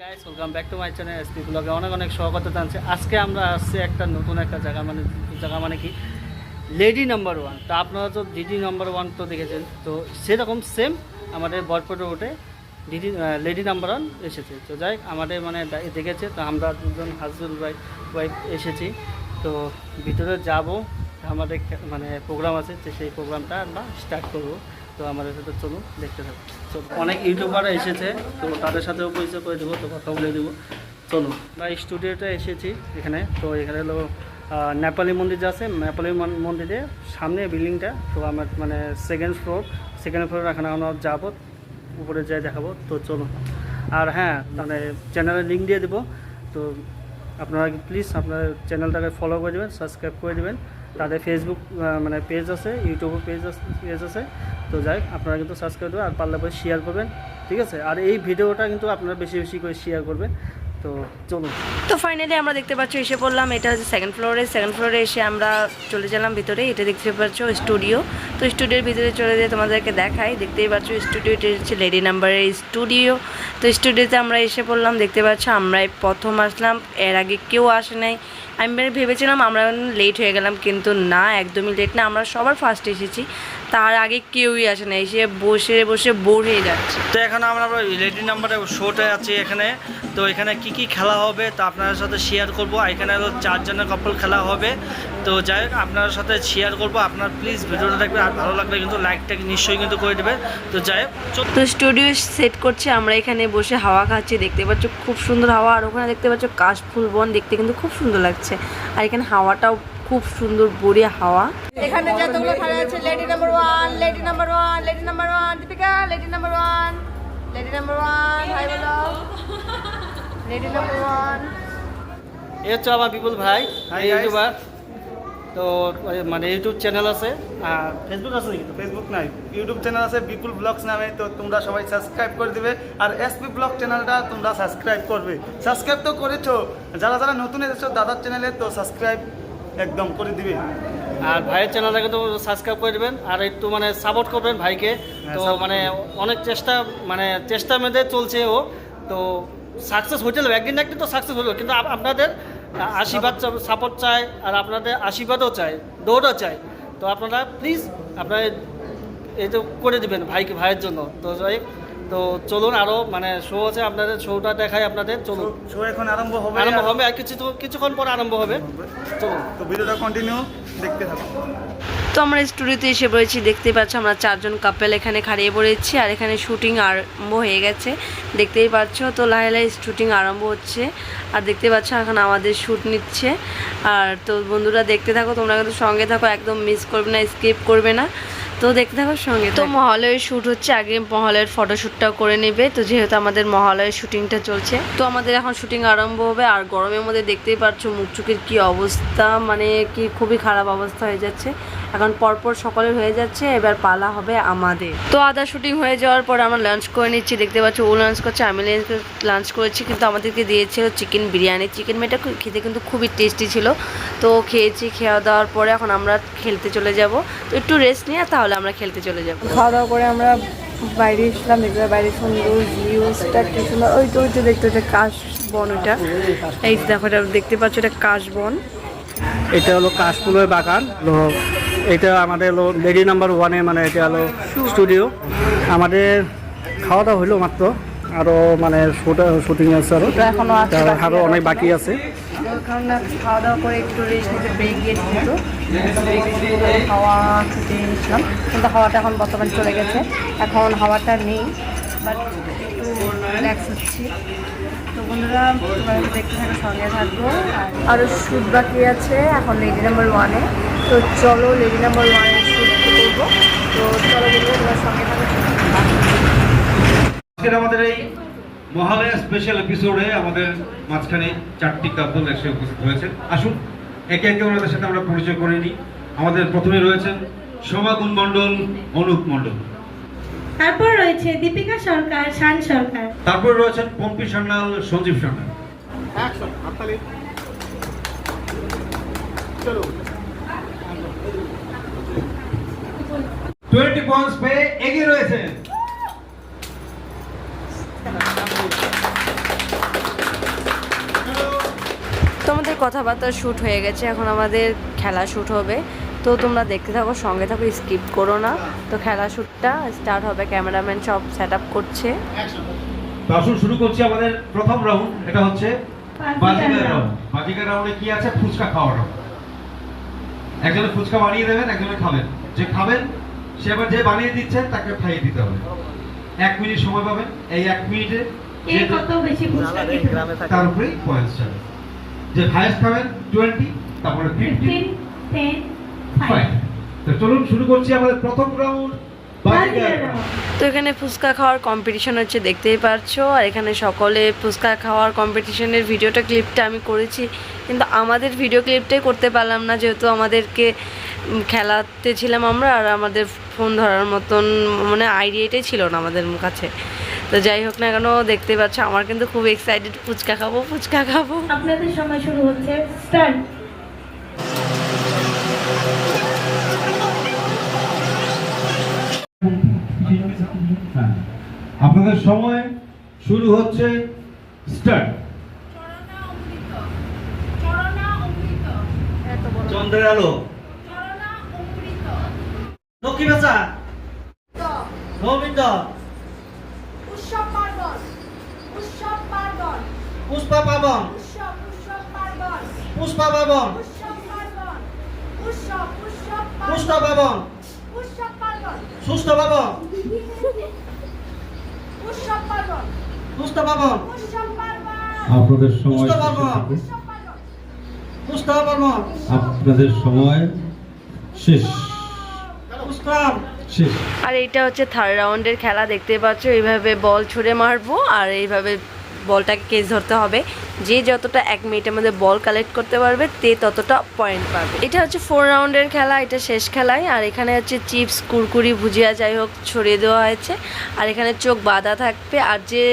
Guys welcome back to my channel SP ব্লগে অনেক অনেক স্বাগত জানছি আজকে আমরা আসছি একটা নতুন একটা জায়গা মানে জায়গা মানে কি? লেডি নাম্বার ওয়ান তো আপনারা তো দিদি নাম্বার ওয়ান তো দেখেছেন। তো সেরকম সেম আমাদের বরপট রোডে দিদি লেডি নাম্বার ওয়ান এসেছে। তো যাই আমাদের মানে দেখেছে, তো আমরা দুজন হাজব্যান্ড ওয়াইফ ওয়াইফ এসেছি। তো ভিতরে যাব, আমাদের মানে প্রোগ্রাম আছে, তো সেই প্রোগ্রামটা আমরা স্টার্ট করব। তো আমাদের সাথে চলুন, দেখতে থাকুন। তো অনেক ইউটিউবার এসেছে, তো তাদের সাথেও পরিচয় করে দেবো, তো কথা বলে দেবো। চলুন, আমরা স্টুডিওতে এসেছি এখানে। তো এখানে হলো নেপালি মন্দির যে আছে, নেপালি মন- মন্দিরের সামনে বিল্ডিংটা। তো আমার মানে সেকেন্ড ফ্লোর সেকেন্ড ফ্লোর এখানে আমরা যাব, উপরে যাই দেখাবো। তো চলুন। আর হ্যাঁ মানে চ্যানেলের লিঙ্ক দিয়ে দেবো। তো আপনারা প্লিজ আপনার চ্যানেলটাকে ফলো করে দেবেন সাবস্ক্রাইব করে দেবেন। তাদের ফেসবুক মানে পেজ আছে ইউটিউবে পেজ পেজ আছে তো যাই আপনারা কিন্তু সাবস্ক্রাইব করবেন আর পারলে পরে শেয়ার করবেন, ঠিক আছে? আর এই ভিডিওটা কিন্তু আপনারা বেশি বেশি করে শেয়ার করবেন। তো চলুন। তো ফাইনালি আমরা দেখতে পাচ্ছি, এসে পড়লাম, এটা হচ্ছে সেকেন্ড ফ্লোরে সেকেন্ড ফ্লোরে এসে আমরা চলে গেলাম ভিতরে, এটা দেখতে পাচ্ছ স্টুডিও তো স্টুডিওর ভিতরে চলে যেয়ে তোমাদেরকে দেখাই, দেখতেই পাচ্ছ স্টুডিওটি হচ্ছে লেডি নাম্বারের স্টুডিও তো স্টুডিওতে আমরা এসে পড়লাম, দেখতে পাচ্ছ আমরাই প্রথম আসলাম, এর আগে কেউ আসে নাই। আমি মানে ভেবেছিলাম আমরা লেট হয়ে গেলাম, কিন্তু না, একদমই লেট না, আমরা সবার ফার্স্ট এসেছি। তার আগে কেউই আসে না, এসে বসে বসে বোর হয়ে যাচ্ছে। তো এখন আমরা লেডি নাম্বারে শোটা আছে এখানে। তো এখানে কি কি খেলা হবে তা আপনাদের সাথে শেয়ার করব। এখানে চারজনের কাপড় খেলা হবে। তো যাই হোক আপনার সাথে শেয়ার করব। আপনার প্লিজ ভিডিওটা দেখবেন আর ভালো লাগলে কিন্তু লাইকটা নিশ্চয়ই কিন্তু করে দেবে। তো যাই হোক তো স্টুডিও সেট করছে আমরা এখানে বসে হাওয়া খাচ্ছি। দেখতে পাচ্ছ খুব সুন্দর হাওয়া আর ওখানে দেখতে পাচ্ছ কাশফুল বন দেখতে কিন্তু খুব সুন্দর লাগছে। আর এখানে হাওয়াটাও খুব সুন্দর বড়িয়া হাওয়া। এখানে যতগুলো খেলা আছে lady number one lady number one lady number one Deepika lady number one lady number one hi বলো। লেডি নাম্বার ওয়ান এই হচ্ছে আমার বিপুল ভাই ইউটিউবার। তো মানে ইউটিউব চ্যানেল আছে আর ফেসবুক আছে নাকি? ফেসবুক নাই। ইউটিউব চ্যানেল আছে বিপুল ব্লগস নামে তো তোমরা সবাই সাবস্ক্রাইব করে দিবে। আর এসপি ব্লগ চ্যানেলটা তোমরা সাবস্ক্রাইব করবে। সাবস্ক্রাইব তো করেছ যারা যারা নতুন এসেছ দাদার চ্যানেলে তো সাবস্ক্রাইব একদম করে দিবে। আর ভাইয়ের চ্যানেলটাকে তো সাবস্ক্রাইব করে দেবেন আর একটু মানে সাপোর্ট করবেন ভাইকে। তো মানে অনেক চেষ্টা মানে চেষ্টা মধ্যে চলছে ও। তো সাকসেস হয়েছিল একদিন একদিন তো সাকসেস হলো কিন্তু আপনাদের আশীর্বাদ সাপোর্ট চাই আর আপনাদের আশীর্বাদও চাই দৌড়ও চাই তো আপনারা প্লিজ আপনারা এই তো করে দেবেন ভাইকে ভাইয়ের জন্য। তো যাই তো চলুন আরও মানে শো আছে আপনাদের শোটা দেখাই আপনাদের চলুন। শো এখন আরম্ভ হবে আরম্ভ হবে আর কিছু কিছুক্ষণ পর আরম্ভ হবে। চলুন। তো ভিডিওটা কন্টিনিউ দেখতে তো আমরা স্টুডিওতে এসে পড়েছি, দেখতেই পাচ্ছ আমরা চারজন কাপেল এখানে খাড়িয়ে পড়েছি আর এখানে শুটিং আরম্ভ হয়ে গেছে। দেখতেই পাচ্ছ তো লাহে লাহে শুটিং আরম্ভ হচ্ছে আর দেখতে পাচ্ছ এখন আমাদের শ্যুট নিচ্ছে। আর তো বন্ধুরা দেখতে থাকো, তোমরা কিন্তু সঙ্গে থাকো, একদম মিস করবে না স্কিপ করবে না। তো দেখতে থাকো সঙ্গে তো মহালয়ের শ্যুট হচ্ছে আগে মহালয়ের ফটোশ্যুটটাও করে নেবে। তো যেহেতু আমাদের মহালয়ের শ্যুটিংটা চলছে তো আমাদের এখন শ্যুটিং আরম্ভ হবে। আর গরমের মধ্যে দেখতেই পাচ্ছ মুখ চুকের কী অবস্থা মানে কি খুবই খারাপ অবস্থা হয়ে যাচ্ছে। এখন পরপর সকলের হয়ে যাচ্ছে এবার পালা হবে আমাদের। তো আদা শুটিং হয়ে যাওয়ার পর আমরা লাঞ্চ করে নিচ্ছি দেখতে পাচ্ছি ও লাঞ্চ করছে আমি লাঞ্চ করেছি কিন্তু আমাদেরকে দিয়েছিল চিকেন বিরিয়ানি। চিকেন মেটা খেতে কিন্তু খুবই টেস্টি ছিল। তো খেয়েছি খাওয়া দাওয়ার পরে এখন আমরা খেলতে চলে যাব। তো একটু রেস্ট নিয়ে তাহলে আমরা খেলতে চলে যাব। খাওয়া দাওয়া করে আমরা বাইরে এসলাম দেখতে বাইরে সুন্দর ভিউজটা কি সুন্দর? ওই তো ওই তো দেখতে হচ্ছে কাশ বন ওইটা। এই দেখো এটা দেখতে পাচ্ছ এটা কাশ বন এটা হলো কাশফুলের বাগান এটা আমাদের হলো লেডি নাম্বার ওয়ানে মানে এটা হলো স্টুডিও আমাদের খাওয়া দাওয়া হলো মাত্র আরও মানে শুটিং আছে আরও বাকি আরও অনেক বাকি আছে। খাওয়া দাওয়া করে একটু রেস্ট নিতে ব্রেক দিয়েছি তো। হাওয়া খেতে নিয়েছিলাম কিন্তু হাওয়াটা এখন বর্তমানে চলে গেছে। এখন হাওয়াটা নেই বাট একটু রিল্যাক্স হচ্ছি। তো বন্ধুরা তোমাদের দেখতে থাকো সঙ্গে থাকব আর আরও শ্যুট বাকি আছে এখন লেডি নাম্বার ওয়ানে তো চলো লেডি নাম্বার ওয়ানে শ্যুট করব। তো চলো বন্ধুরা তোমার সঙ্গে আজকের আমাদের এই মহালয়া স্পেশাল এপিসোডে আমাদের মাঝখানে চারটি কাপল এসে উপস্থিত হয়েছেন আসুন একে একে ওনাদের সাথে আমরা পরিচয় করে নিই। আমাদের প্রথমে রয়েছেন সমাগুণ মণ্ডল অনুপ মণ্ডল। তারপর রয়েছে দীপিকা সরকার শান সরকার। তারপর রয়েছেন পম্পি সান্যাল সঞ্জীব সান্যাল। টোয়েন্টি পয়েন্টস পেয়ে এগিয়ে রয়েছেন কথাবার্তা শ্যুট হয়ে গেছে এখন আমাদের খেলা শ্যুট হবে। তো তোমরা দেখতে থাকো সঙ্গে থাকো স্কিপ করো না। তো খেলা শ্যুটটা স্টার্ট হবে ক্যামেরাম্যান সব সেট আপ করছে। আসুন শুরু করছি আমাদের প্রথম রাউন্ড এটা হচ্ছে বাজিকার. রাউন্ড বাজিকার রাউন্ডে কি আছে? ফুচকা খাওয়ার রাউন্ড একজনে ফুচকা বানিয়ে দেবেন একজনে খাবেন। যে খাবেন সে আবার যে বানিয়ে দিচ্ছে তাকে খাইয়ে দিতে হবে। এক মিনিট সময় পাবেন। এই এক মিনিটে পয়েন্টস যাবে যে খাবেন টোয়েন্টি তারপরে ফিফটিন টেন ফাইভ তো চলুন শুরু করছি আমাদের প্রথম রাউন্ড তো এখানে ফুচকা খাওয়ার কম্পিটিশন হচ্ছে দেখতেই পারছ। আর এখানে সকলে ফুচকা খাওয়ার কম্পিটিশনের ভিডিওটা ক্লিপটা আমি করেছি। কিন্তু আমাদের ভিডিও ক্লিপটাই করতে পারলাম না যেহেতু আমাদেরকে খেলাতে ছিলাম আমরা আর আমাদের ফোন ধরার মতন মানে আইডিয়াটাই ছিল না আমাদের কাছে। তো যাই হোক না কেন দেখতে পাচ্ছ আমার কিন্তু খুব এক্সাইটেড ফুচকা খাব ফুচকা খাব। আপনাদের সময় শুরু হচ্ছে। স্টার্ট। আপনাদের সময় শুরু হচ্ছে স্টার্ট। চন্দ্রের আলো। লক্ষ্মী বেচা গোবিন্দ পুষ্পা পাবন। পুষ্পা পাবন। পুষ্ট পাবন। সুস্থ পাবন। পুষ্ট পাবন। আপনাদের সময় পুষ্ট পাবন। আপনাদের সময় শেষ। আর এটা হচ্ছে থার্ড রাউন্ডের খেলা দেখতে পাচ্ছ এইভাবে বল ছুড়ে মারবো আর এইভাবে বলটাকে কেস ধরতে হবে। যে যতটা এক মিনিটের মধ্যে বল কালেক্ট করতে পারবে তে ততটা পয়েন্ট পাবে এটা হচ্ছে ফোর রাউন্ডের খেলা এটা শেষ খেলায় আর এখানে হচ্ছে চিপস কুরকুরি ভুজিয়া যাই হোক ছড়িয়ে দেওয়া হয়েছে আর এখানে চোখ বাঁধা থাকবে আর যে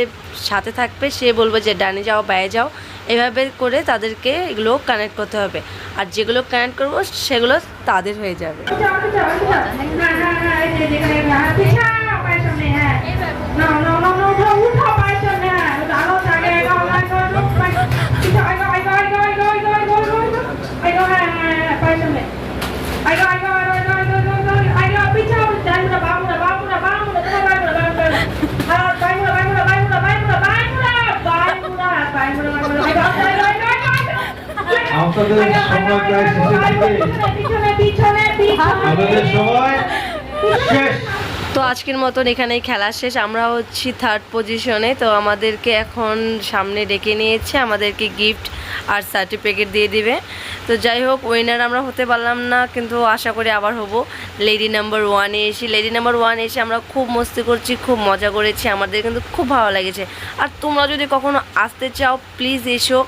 সাথে থাকবে সে বলবে যে ডানে যাও বায়ে যাও এভাবে করে তাদেরকে এগুলো কানেক্ট করতে হবে আর যেগুলো কানেক্ট করব সেগুলো তাদের হয়ে যাবে উঠাও উঠাও উঠাও আমাদের সময় প্রায় শেষের দিকে আমাদের সময় শেষ তো আজকের মতন এখানেই খেলা শেষ। আমরা হচ্ছি থার্ড পজিশনে তো আমাদেরকে এখন সামনে ডেকে নিয়েছে, আমাদেরকে গিফট আর সার্টিফিকেট দিয়ে দিবে। তো যাই হোক উইনার আমরা হতে পারলাম না, কিন্তু আশা করি আবার হব। লেডি নাম্বার ওয়ানে এসে লেডি নাম্বার ওয়ান এসে আমরা খুব মস্তি করছি, খুব মজা করেছি, আমাদের কিন্তু খুব ভালো লেগেছে। আর তোমরা যদি কখনো আসতে চাও প্লিজ এসো।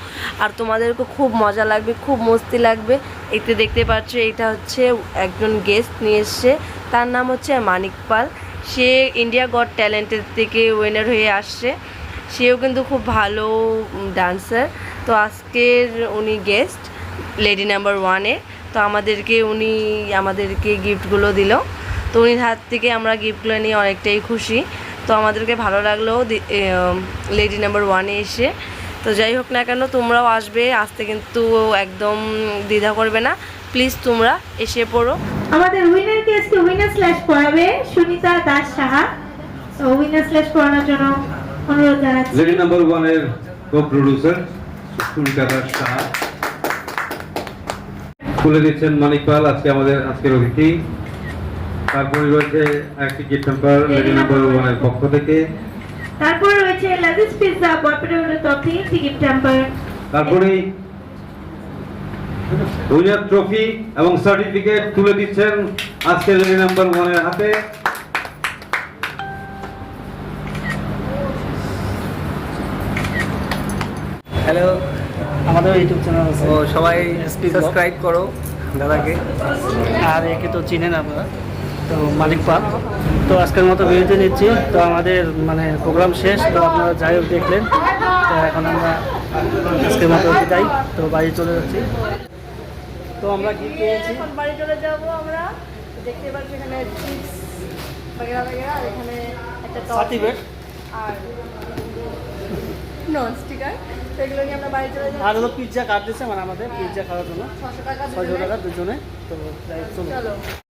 আর তোমাদেরকে খুব মজা লাগবে, খুব মস্তি লাগবে। এতে দেখতে পাচ্ছ, এটা হচ্ছে একজন গেস্ট নিয়ে এসছে। তার নাম হচ্ছে মানিক পাল। সে ইন্ডিয়া গড ট্যালেন্টের থেকে উইনার হয়ে আসছে। সেও কিন্তু খুব ভালো ডান্সার তো আজকের উনি গেস্ট লেডি নাম্বার ওয়ানে তো আমাদেরকে উনি, আমাদেরকে গিফটগুলো দিল। তো উনির হাত থেকে আমরা গিফটগুলো নিয়ে অনেকটাই খুশি। তো আমাদেরকে ভালো লাগল লেডি নাম্বার ওয়ানে এসে। তো যাই হোক না কেন তোমরাও আসবে আসতে কিন্তু একদম দ্বিধা করবে না। প্লিজ তোমরা এসে পড়ো। আমাদের উইনার কেসকে উইনার স্ল্যাশ পড়াবে সুনিতা দাস সাহা। তো উইনার স্ল্যাশ পড়ানোর জন্য অনুরোধ জানাচ্ছি। লেডি নাম্বার ওয়ানের কো প্রডিউসার সুনিতা দাস সাহা। খুলে দিচ্ছেন মানিক পাল আজকে আমাদের আজকের অতিথি। তারপরে রয়েছে একটি গিফট নাম্বার লেডি নাম্বার ওয়ানের পক্ষ থেকে। টেম্পার তারপরে উইনার ট্রফি এবং সার্টিফিকেট তুলে দিচ্ছেন আজকে লেডি নাম্বার ওয়ানের হাতে। হ্যালো আমাদের ইউটিউব চ্যানেল আছে। সবাই। সাবস্ক্রাইব করো দাদাকে। আর একে তো চিনেন আপনারা। তো মালিক পাল তো আজকের মতো বিরতি নিচ্ছি। তো আমাদের মানে প্রোগ্রাম শেষ। তো আপনারা যাই হোক দেখলেন। তো এখন আমরা আজকের মতো বিদায়। তো বাড়ি চলে যাচ্ছি। তো আমরা কি পেয়েছি? এখন বাড়ি চলে যাব আমরা। দেখতে পাচ্ছি এখানে চিপস বাগেরা বাগেরা আর এখানে একটা সার্টিফিকেট আর নন স্টিকার এগুলো নিয়ে আমরা বাড়ি চলে আর হলো পিৎজা দিচ্ছে মানে আমাদের। পিৎজা খাওয়ার জন্য। ছশো টাকা দুজনে। টাকা দুজনে। তো যাই, চলো। চলো।